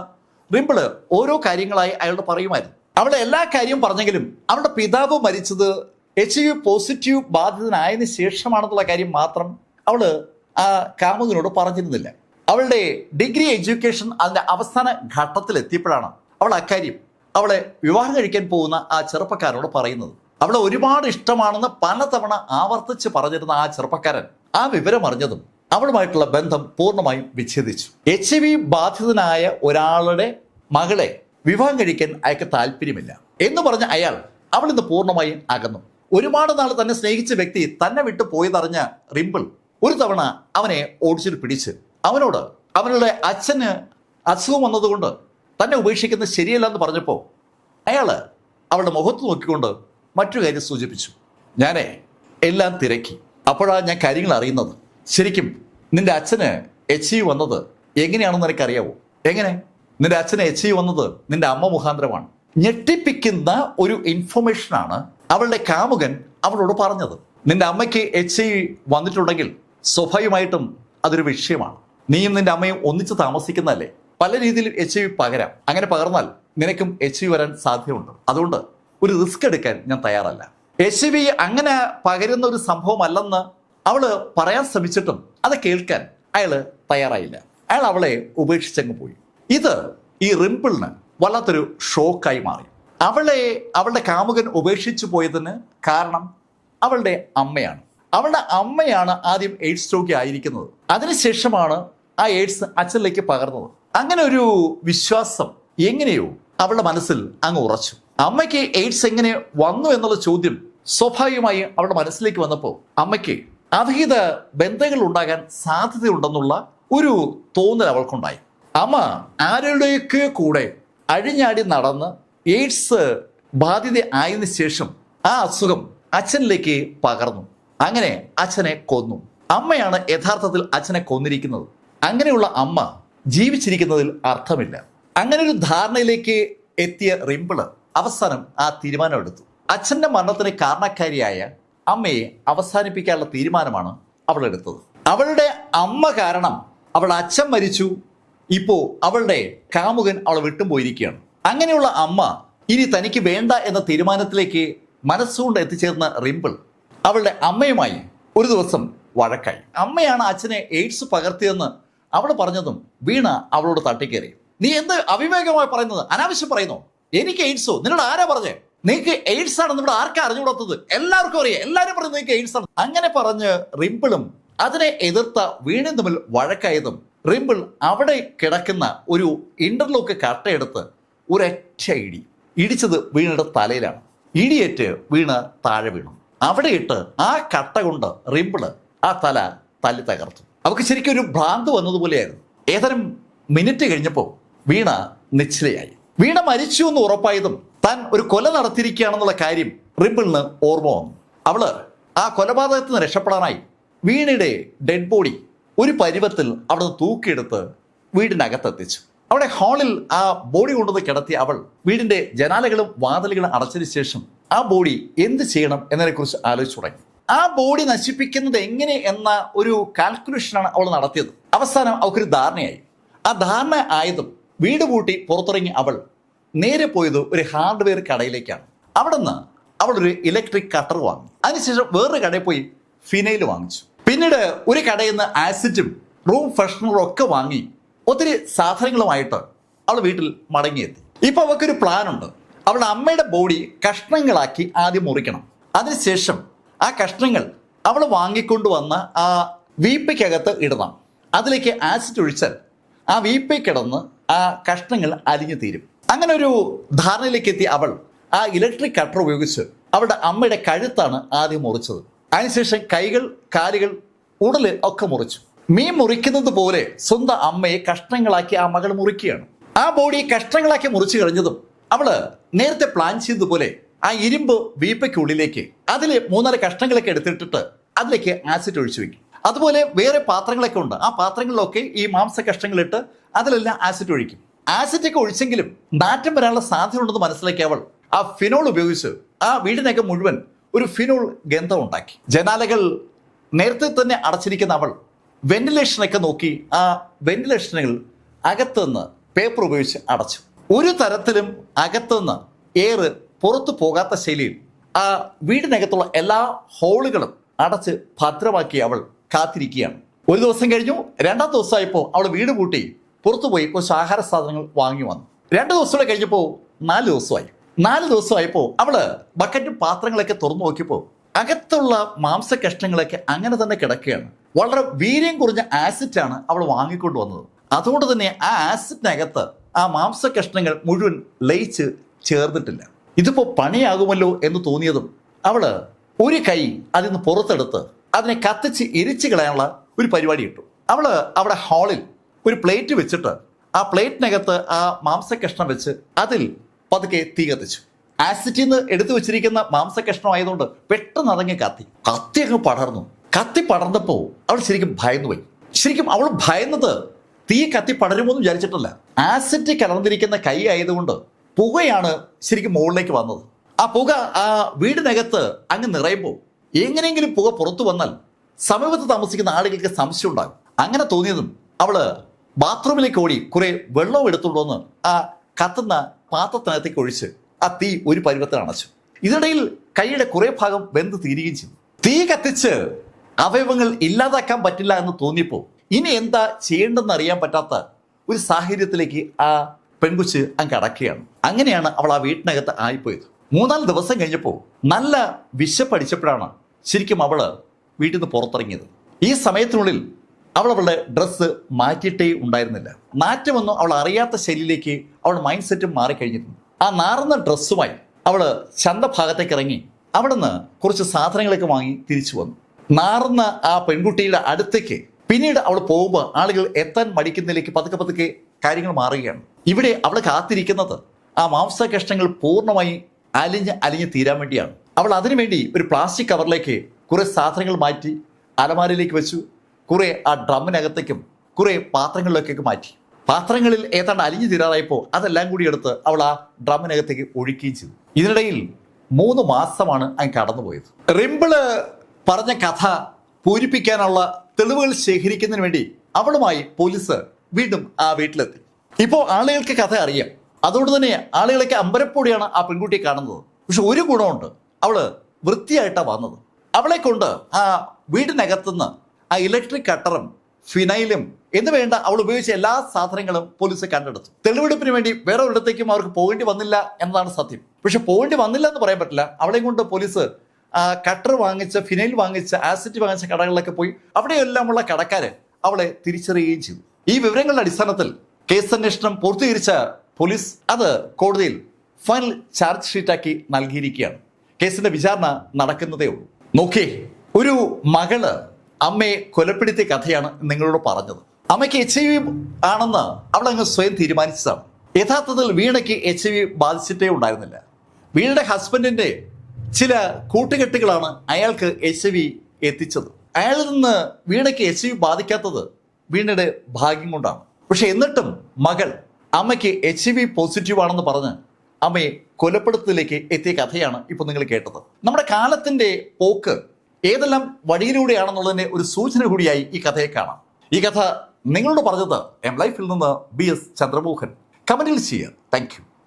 റിമ്പിൾ ഓരോ കാര്യങ്ങളായി അയാളോട് പറയുമായിരുന്നു. അവളെ എല്ലാ കാര്യവും പറഞ്ഞെങ്കിലും അവളുടെ പിതാവ് മരിച്ചത് എച്ച് യു പോസിറ്റീവ് ബാധിതനായതിന് ശേഷമാണെന്നുള്ള കാര്യം മാത്രം അവൾ ആ കാമുകനോട് പറഞ്ഞിരുന്നില്ല. അവളുടെ ഡിഗ്രി എഡ്യൂക്കേഷൻ അതിന്റെ അവസാന ഘട്ടത്തിൽ എത്തിയപ്പോഴാണ് അവൾ അക്കാര്യം അവളെ വിവാഹം കഴിക്കാൻ പോകുന്ന ആ ചെറുപ്പക്കാരനോട് പറയുന്നത്. അവളെ ഒരുപാട് ഇഷ്ടമാണെന്ന് പലതവണ ആവർത്തിച്ച് പറഞ്ഞിരുന്ന ആ ചെറുപ്പക്കാരൻ ആ വിവരം അറിഞ്ഞതും അവളുമായിട്ടുള്ള ബന്ധം പൂർണമായും വിച്ഛേദിച്ചു. എച്ച് വി ബാധിതനായ ഒരാളുടെ മകളെ വിവാഹം കഴിക്കാൻ അയാൾക്ക് താല്പര്യമില്ല. എന്ന് പറഞ്ഞ അയാൾ അവൾ ഇന്ന് പൂർണമായും അകന്നു. ഒരുപാട് നാൾ തന്നെ സ്നേഹിച്ച വ്യക്തി തന്നെ വിട്ടു പോയതറിഞ്ഞ റിമ്പിൾ ഒരു തവണ അവനെ ഓടിച്ചിട്ട് പിടിച്ച് അവനോട് അവനുടെ അച്ഛന് അസുഖം വന്നതുകൊണ്ട് തന്നെ ഉപേക്ഷിക്കുന്നത് ശരിയല്ല എന്ന് പറഞ്ഞപ്പോൾ അയാൾ അവളുടെ മുഖത്ത് നോക്കിക്കൊണ്ട് മറ്റു കാര്യം സൂചിപ്പിച്ചു. ഞാനേ എല്ലാം തിരക്കി. അപ്പോഴാണ് ഞാൻ കാര്യങ്ങൾ അറിയുന്നത്. ശരിക്കും നിന്റെ അച്ഛന് എച്ച് ഇ വന്നത് എങ്ങനെയാണെന്ന് എനിക്കറിയാവോ. എങ്ങനെ? നിന്റെ അച്ഛന് എച്ച് ഇ വന്നത് നിന്റെ അമ്മ മുഖാന്തരമാണ്. ഞെട്ടിപ്പിക്കുന്ന ഒരു ഇൻഫർമേഷനാണ് അവളുടെ കാമുകൻ അവളോട് പറഞ്ഞത്. നിന്റെ അമ്മയ്ക്ക് എച്ച് ഐ വന്നിട്ടുണ്ടെങ്കിൽ സ്വാഭാവികമായിട്ടും അതൊരു വിഷയമാണ്. നീയും നിന്റെ അമ്മയും ഒന്നിച്ച് താമസിക്കുന്നതല്ലേ? പല രീതിയിൽ എച്ച് ഐ പകരാം. അങ്ങനെ പകർന്നാൽ നിനക്കും എച്ച് ഐ വരാൻ സാധ്യതയുണ്ട്. അതുകൊണ്ട് ഒരു റിസ്ക് എടുക്കാൻ ഞാൻ തയ്യാറല്ല. എച്ച് വി അങ്ങനെ പകരുന്ന ഒരു സംഭവമല്ലെന്ന് അവൾ പറയാൻ ശ്രമിച്ചിട്ടും അത് കേൾക്കാൻ അയാൾ തയ്യാറായില്ല. അയാൾ അവളെ ഉപേക്ഷിച്ചങ്ങ് പോയി. ഇത് ഈ റിംപിളിന് വല്ലാത്തൊരു ഷോക്കായി മാറി. അവളെ അവളുടെ കാമുകൻ ഉപേക്ഷിച്ചു പോയതിന് കാരണം അവളുടെ അമ്മയാണ്. അവളുടെ അമ്മയാണ് ആദ്യം എയ്ഡ്സ് രോഗി ആയിരിക്കുന്നത്. അതിനുശേഷമാണ് ആ എയ്ഡ്സ് അച്ഛനിലേക്ക് പകർന്നത്. അങ്ങനെ ഒരു വിശ്വാസം എങ്ങനെയോ അവളുടെ മനസ്സിൽ അങ്ങ് ഉറച്ചു. അമ്മയ്ക്ക് എയ്ഡ്സ് എങ്ങനെ വന്നു എന്നുള്ള ചോദ്യം സ്വാഭാവികമായി അവളുടെ മനസ്സിലേക്ക് വന്നപ്പോൾ അമ്മയ്ക്ക് അവിഹിത ബന്ധങ്ങൾ ഉണ്ടാകാൻ സാധ്യതയുണ്ടെന്നുള്ള ഒരു തോന്നൽ അവൾക്കുണ്ടായി. അമ്മ ആരുടെയൊക്കെ കൂടെ അഴിഞ്ഞാടി നടന്ന് എയ്ഡ്സ് ബാധിത ആയതിനു ശേഷം ആ അസുഖം അച്ഛനിലേക്ക് പകർന്നു. അങ്ങനെ അച്ഛനെ കൊന്നു. അമ്മയാണ് യഥാർത്ഥത്തിൽ അച്ഛനെ കൊന്നിരിക്കുന്നത്. അങ്ങനെയുള്ള അമ്മ ജീവിച്ചിരിക്കുന്നതിൽ അർത്ഥമില്ല. അങ്ങനെ ഒരു ധാരണയിലേക്ക് എത്തിയ റിമ്പിൾ അവസാനം ആ തീരുമാനമെടുത്തു. അച്ഛന്റെ മരണത്തിന് കാരണക്കാരിയായ അമ്മയെ അവസാനിപ്പിക്കാനുള്ള തീരുമാനമാണ് അവൾ എടുത്തത്. അവളുടെ അമ്മ കാരണം അവൾ അച്ഛൻ മരിച്ചു. ഇപ്പോൾ അവളുടെ കാമുകൻ അവളെ വിട്ടും പോയിരിക്കുകയാണ്. അങ്ങനെയുള്ള അമ്മ ഇനി തനിക്ക് വേണ്ട എന്ന തീരുമാനത്തിലേക്ക് മനസ്സുകൊണ്ട് എത്തിച്ചേർന്ന റിമ്പിൾ അവളുടെ അമ്മയുമായി ഒരു ദിവസം വഴക്കായി. അമ്മയാണ് അച്ഛനെ എയ്ഡ്സ് പകർത്തിയെന്ന് അവൾ പറഞ്ഞതും വീണ അവളോട് തട്ടിക്കേറി. നീ എന്ത് അവിവേകമായി പറയുന്നത്? അനാവശ്യം പറയുന്നു? എനിക്ക് എയ്ഡ്സോ? നിന്നോട് ആരാ പറഞ്ഞേ? നിങ്ങൾക്ക് എയ്ഡ്സ് ആണെന്ന് ഇവിടെ ആർക്കാ അറിഞ്ഞുകൂടാത്തത്? എല്ലാവർക്കും അറിയാം. എല്ലാവരും പറഞ്ഞു നിങ്ങൾക്ക് എയ്ഡ്സ് ആണ് അങ്ങനെ പറഞ്ഞ് റിമ്പിളും അതിനെ എതിർത്ത വീണും തമ്മിൽ വഴക്കായതും റിമ്പിൾ അവിടെ കിടക്കുന്ന ഒരു ഇന്റർലോക്ക് കട്ടയെടുത്ത് ഒരൊറ്റ ഇടി ഇടിച്ചത് വീണയുടെ തലയിലാണ്. ഇടിയേറ്റ് വീണ് താഴെ വീണു. അവിടെ ഇട്ട് ആ കട്ട കൊണ്ട് റിമ്പിൾ ആ തല തല്ലി തകർത്തു. അവർക്ക് ശരിക്കും ഒരു ഭ്രാന്ത് വന്നതുപോലെയായിരുന്നു. ഏതാനും മിനിറ്റ് കഴിഞ്ഞപ്പോൾ വീണ നിശ്ചലയായി. വീണ മരിച്ചു എന്ന് ഉറപ്പായതും താൻ ഒരു കൊല നടത്തിയിരിക്കുകയാണെന്നുള്ള കാര്യം റിമ്പിളിന് ഓർമ്മ വന്നു. അവൾ ആ കൊലപാതകത്തിൽ നിന്ന് രക്ഷപ്പെടാനായി വീണയുടെ ഡെഡ് ബോഡി ഒരു പരുവത്തിൽ അവിടെ നിന്ന് തൂക്കിയെടുത്ത് വീടിനകത്തെത്തിച്ചു. അവിടെ ഹാളിൽ ആ ബോഡി കൊണ്ടുവന്ന് കിടത്തി അവൾ വീടിന്റെ ജനാലകളും വാതിലുകളും അടച്ചതിന് ശേഷം ആ ബോഡി എന്ത് ചെയ്യണം എന്നതിനെക്കുറിച്ച് ആലോചിച്ചു തുടങ്ങി. ആ ബോഡി നശിപ്പിക്കുന്നത് എങ്ങനെ എന്ന ഒരു കാൽക്കുലേഷനാണ് അവൾ നടത്തിയത്. അവസാനം അവൾക്കൊരു ധാരണയായി. ആ ധാരണ ആയതും വീട് പൂട്ടി പുറത്തിറങ്ങി അവൾ നേരെ പോയത് ഒരു ഹാർഡ്വെയർ കടയിലേക്കാണ്. അവിടെ നിന്ന് അവൾ ഒരു ഇലക്ട്രിക് കട്ടർ വാങ്ങി. അതിനുശേഷം വേറൊരു കടയിൽ പോയി ഫിനൈൽ വാങ്ങിച്ചു. പിന്നീട് ഒരു കടയിൽ നിന്ന് ആസിഡും റൂം ഫ്രഷ്നറും ഒക്കെ വാങ്ങി ഒത്തിരി സാധനങ്ങളുമായിട്ട് അവൾ വീട്ടിൽ മടങ്ങിയെത്തി. ഇപ്പൊ അവൾക്കൊരു പ്ലാൻ ഉണ്ട് അവളുടെ അമ്മയുടെ ബോഡി കഷ്ണങ്ങളാക്കി ആദ്യം മുറിക്കണം. അതിനുശേഷം ആ കഷ്ണങ്ങൾ അവൾ വാങ്ങിക്കൊണ്ടുവന്ന ആ വീപ്പയ്ക്കകത്ത് ഇടണം. അതിലേക്ക് ആസിഡ് ഒഴിച്ചാൽ ആ വീപ്പയ്ക്കിടന്ന് ആ കഷ്ണങ്ങൾ അലിഞ്ഞു തീരും. അങ്ങനെ ഒരു ധാരണയിലേക്ക് എത്തി അവൾ ആ ഇലക്ട്രിക് കട്ടർ ഉപയോഗിച്ച് അവളുടെ അമ്മയുടെ കഴുത്താണ് ആദ്യം മുറിച്ചത്. അതിനുശേഷം കൈകൾ കാലുകൾ ഉടൽ ഒക്കെ മുറിച്ചു. മീൻ മുറിക്കുന്നത് പോലെ സ്വന്തം അമ്മയെ കഷ്ണങ്ങളാക്കി ആ മകൾ മുറിക്കുകയാണ്. ആ ബോഡി കഷ്ണങ്ങളാക്കി മുറിച്ചു കഴിഞ്ഞതും അവൾ നേരത്തെ പ്ലാൻ ചെയ്തതുപോലെ ആ ഇരുമ്പ് വീപ്പയ്ക്കുള്ളിലേക്ക് അതിൽ മൂന്നാൽ കഷ്ണങ്ങളൊക്കെ എടുത്തിട്ടിട്ട് അതിലേക്ക് ആസിഡ് ഒഴിച്ചു വെക്കും. അതുപോലെ വേറെ പാത്രങ്ങളൊക്കെ ഉണ്ട്. ആ പാത്രങ്ങളിലൊക്കെ ഈ മാംസ കഷ്ണങ്ങളിട്ട് അതിലെല്ലാം ആസിഡ് ഒഴിക്കും. ആസിഡ് ഒക്കെ ഒഴിച്ചെങ്കിലും നാറ്റം വരാനുള്ള സാധ്യത ഉണ്ടെന്ന് മനസ്സിലാക്കിയവൾ ആ ഫിനോൾ ഉപയോഗിച്ച് ആ വീടിനൊക്കെ മുഴുവൻ ഒരു ഫിനോൾ ഗന്ധം ഉണ്ടാക്കി. ജനാലകൾ നേരത്തെ തന്നെ അടച്ചിരിക്കുന്ന അവൾ വെന്റിലേഷനൊക്കെ നോക്കി ആ വെന്റിലേഷനുകൾ അകത്തുനിന്ന് പേപ്പർ ഉപയോഗിച്ച് അടച്ചു. ഒരു തരത്തിലും അകത്തുനിന്ന് എയർ പുറത്തു പോകാത്ത ശൈലിയിൽ ആ വീടിനകത്തുള്ള എല്ലാ ഹോളുകളും അടച്ച് ഭദ്രമാക്കി അവൾ കാത്തിരിക്കുകയാണ്. ഒരു ദിവസം കഴിഞ്ഞു. രണ്ടാം ദിവസമായപ്പോൾ അവൾ വീട് പൂട്ടി. പുറത്തുപോയി കുറച്ച് ആഹാര സാധനങ്ങൾ വാങ്ങി വന്നു. രണ്ട് ദിവസം കൂടെ കഴിഞ്ഞപ്പോൾ നാല് ദിവസമായി. നാല് ദിവസമായപ്പോൾ അവൾ ബക്കറ്റും പാത്രങ്ങളൊക്കെ തുറന്നു നോക്കിയപ്പോൾ അകത്തുള്ള മാംസ കഷ്ണങ്ങളൊക്കെ അങ്ങനെ തന്നെ കിടക്കുകയാണ്. വളരെ വീര്യം കുറഞ്ഞ ആസിഡാണ് അവൾ വാങ്ങിക്കൊണ്ട് വന്നത്. അതുകൊണ്ട് തന്നെ ആ ആസിഡിനകത്ത് ആ മാംസ കഷ്ണങ്ങൾ മുഴുവൻ ലയിച്ച് ചേർന്നിട്ടില്ല. ഇതിപ്പോൾ പണിയാകുമല്ലോ എന്ന് തോന്നിയതും അവൾ ഒരു കൈ അതിൽ നിന്ന് പുറത്തെടുത്ത് അതിനെ കത്തിച്ച് എരിച്ചു കളയാനുള്ള ഒരു പരിപാടി ഇട്ടു. അവൾ അവിടെ ഹാളിൽ ഒരു പ്ലേറ്റ് വെച്ചിട്ട് ആ പ്ലേറ്റിനകത്ത് ആ മാംസകഷ്ണം വെച്ച് അതിൽ പതുക്കെ തീ കത്തിച്ചു. ആസിഡിൽ നിന്ന് എടുത്തു വെച്ചിരിക്കുന്ന മാംസകഷ്ണം ആയതുകൊണ്ട് പെട്ടെന്ന് അതങ്ങ് കത്തി. കത്തി അങ്ങ് പടർന്നു. കത്തി പടർന്നപ്പോൾ അവൾ ശരിക്കും ഭയന്നു പോയി ശരിക്കും അവൾ ഭയന്നത് തീ കത്തി പടരുമോ എന്ന് വിചാരിച്ചിട്ടല്ല. ആസിഡ് കലർന്നിരിക്കുന്ന കൈ ആയതുകൊണ്ട് പുകയാണ് ശരിക്കും മുകളിലേക്ക് വന്നത്. ആ പുക ആ വീടിനകത്ത് അങ്ങ് നിറയുമ്പോൾ എങ്ങനെയെങ്കിലും പുക പുറത്തു വന്നാൽ സമീപത്ത് താമസിക്കുന്ന ആളുകൾക്ക് സംശയം ഉണ്ടാകും. അങ്ങനെ തോന്നിയതും അവൾ ബാത്റൂമിലേക്ക് ഓടി കുറെ വെള്ളം എടുത്തുള്ളൂ എന്ന് ആ കത്തുന്ന പാത്രത്തിനകത്തേക്ക് ഒഴിച്ച് ആ തീ ഒരു പരുവത്തിൽ അണച്ചു. ഇതിനിടയിൽ കൈയുടെ കുറെ ഭാഗം വെന്ത് തീരുകയും ചെയ്തു. തീ കത്തിച്ച് അവയവങ്ങൾ ഇല്ലാതാക്കാൻ പറ്റില്ല എന്ന് തോന്നിയപ്പോൾ ഇനി എന്താ ചെയ്യേണ്ടെന്ന് അറിയാൻ പറ്റാത്ത ഒരു സാഹചര്യത്തിലേക്ക് ആ പെൺകുച്ച് അങ്ങ് കടക്കുകയാണ്. അങ്ങനെയാണ് അവൾ ആ വീട്ടിനകത്ത് ആയിപ്പോയത്. മൂന്നാൽ ദിവസം കഴിഞ്ഞപ്പോൾ നല്ല വിശപ്പടിച്ചപ്പോഴാണ് ശരിക്കും അവൾ വീട്ടിൽ നിന്ന് പുറത്തിറങ്ങിയത്. ഈ സമയത്തിനുള്ളിൽ അവൾ അവളുടെ ഡ്രസ്സ് മാറ്റിയിട്ടേ ഉണ്ടായിരുന്നില്ല. നാറ്റമൊന്നും അവൾ അറിയാത്ത ശൈലിയിലേക്ക് അവളുടെ മൈൻഡ് സെറ്റും മാറിക്കഴിഞ്ഞിരുന്നു. ആ നാറുന്ന ഡ്രസ്സുമായി അവൾ ചന്തഭാഗത്തേക്ക് ഇറങ്ങി അവിടെ നിന്ന് കുറച്ച് സാധനങ്ങളൊക്കെ വാങ്ങി തിരിച്ചു വന്നു. നാറുന്ന ആ പെൺകുട്ടിയുടെ അടുത്തേക്ക് പിന്നീട് അവൾ പോകുമ്പോൾ ആളുകൾ എത്താൻ മടിക്കുന്നതിലേക്ക് പതുക്കെ പതുക്കെ കാര്യങ്ങൾ മാറുകയാണ്. ഇവിടെ അവൾ കാത്തിരിക്കുന്നത് ആ മാംസ കഷ്ണങ്ങൾ പൂർണമായി അലിഞ്ഞ് അലിഞ്ഞ് തീരാൻ വേണ്ടിയാണ്. അവൾ അതിനുവേണ്ടി ഒരു പ്ലാസ്റ്റിക് കവറിലേക്ക് കുറേ സാധനങ്ങൾ മാറ്റി അലമാരയിലേക്ക് വെച്ചു. കുറെ ആ ഡ്രമ്മിനകത്തേക്കും കുറേ പാത്രങ്ങളിലേക്കൊക്കെ മാറ്റി. പാത്രങ്ങളിൽ ഏതാണ്ട് അലിഞ്ഞു തീരാറായപ്പോൾ അതെല്ലാം കൂടി എടുത്ത് അവൾ ആ ഡ്രമ്മിനകത്തേക്ക് ഒഴുക്കുകയും ചെയ്തു. ഇതിനിടയിൽ മൂന്ന് മാസമാണ് അങ്ങ് കടന്നുപോയത്. റിമ്പിൾ പറഞ്ഞ കഥ പൂരിപ്പിക്കാനുള്ള തെളിവുകൾ ശേഖരിക്കുന്നതിന് വേണ്ടി അവളുമായി പോലീസ് വീണ്ടും ആ വീട്ടിലെത്തി. ഇപ്പോൾ ആളുകൾക്ക് കഥ അറിയാം. അതുകൊണ്ട് തന്നെ ആളുകളൊക്കെ അമ്പരപ്പോടിയാണ് ആ പെൺകുട്ടിയെ കാണുന്നത്. പക്ഷെ ഒരു ഗുണമുണ്ട്. അവൾ വൃത്തിയായിട്ടാണ് വന്നത്. അവളെ കൊണ്ട് ആ വീടിനകത്തുനിന്ന് ആ ഇലക്ട്രിക് കട്ടറും ഫിനൈലും എന്ന് വേണ്ട അവൾ ഉപയോഗിച്ച എല്ലാ സാധനങ്ങളും പോലീസ് കണ്ടെടുത്തു. തെളിവെടുപ്പിന് വേണ്ടി വേറെ ഒരിടത്തേക്കും അവർക്ക് പോകേണ്ടി വന്നില്ല എന്നതാണ് സത്യം. പക്ഷെ പോകേണ്ടി വന്നില്ല എന്ന് പറയാൻ പറ്റില്ല. അവളെയും കൊണ്ട് പോലീസ് കട്ടർ വാങ്ങിച്ച ഫിനൈൽ വാങ്ങിച്ച ആസിഡ് വാങ്ങിച്ച കടകളിലൊക്കെ പോയി അവിടെയെല്ലാമുള്ള കടക്കാര് അവളെ തിരിച്ചറിയുകയും ചെയ്തു. ഈ വിവരങ്ങളുടെ അടിസ്ഥാനത്തിൽ കേസ് അന്വേഷണം പൂർത്തീകരിച്ച പോലീസ് അത് കോടതിയിൽ ഫൈനൽ ചാർജ് ഷീറ്റാക്കി നൽകിയിരിക്കുകയാണ്. കേസിന്റെ വിചാരണ നടക്കുന്നതേ ഉള്ളൂ. നോക്കിയേ ഒരു മകൾ അമ്മയെ കൊലപ്പെടുത്തിയ കഥയാണ് നിങ്ങളോട് പറഞ്ഞത്. അമ്മയ്ക്ക് എച്ച് ഐ വി ആണെന്ന് അവൾ അങ്ങ് സ്വയം തീരുമാനിച്ചതാണ്. യഥാർത്ഥത്തിൽ വീണയ്ക്ക് എച്ച് ഐ വി ബാധിച്ചിട്ടേ ഉണ്ടായിരുന്നില്ല. വീണയുടെ ഹസ്ബൻഡിന്റെ ചില കൂട്ടുകെട്ടുകളാണ് അയാൾക്ക് എച്ച് ഐ വി എത്തിച്ചത്. അയാളിൽ നിന്ന് വീണയ്ക്ക് എച്ച് ഐ വി ബാധിക്കാത്തത് വീണയുടെ ഭാഗ്യം കൊണ്ടാണ്. പക്ഷെ എന്നിട്ടും മകൾ അമ്മയ്ക്ക് എച്ച് ഐ വി പോസിറ്റീവ് ആണെന്ന് പറഞ്ഞ് അമ്മയെ കൊലപ്പെടുത്തലിലേക്ക് എത്തിയ കഥയാണ് ഇപ്പോൾ നിങ്ങൾ കേട്ടത്. നമ്മുടെ കാലത്തിന്റെ പോക്ക് ഏതെല്ലാം വഴിയിലൂടെയാണെന്നുള്ളതിന്റെ ഒരു സൂചന കൂടിയായി ഈ കഥയെ കാണാം. ഈ കഥ നിങ്ങളോട് പറഞ്ഞത് എം ലൈഫിൽ നിന്ന് ബി എസ് ചന്ദ്രമോഹൻ. കമന്റിൽ ചെയ്യുക. താങ്ക്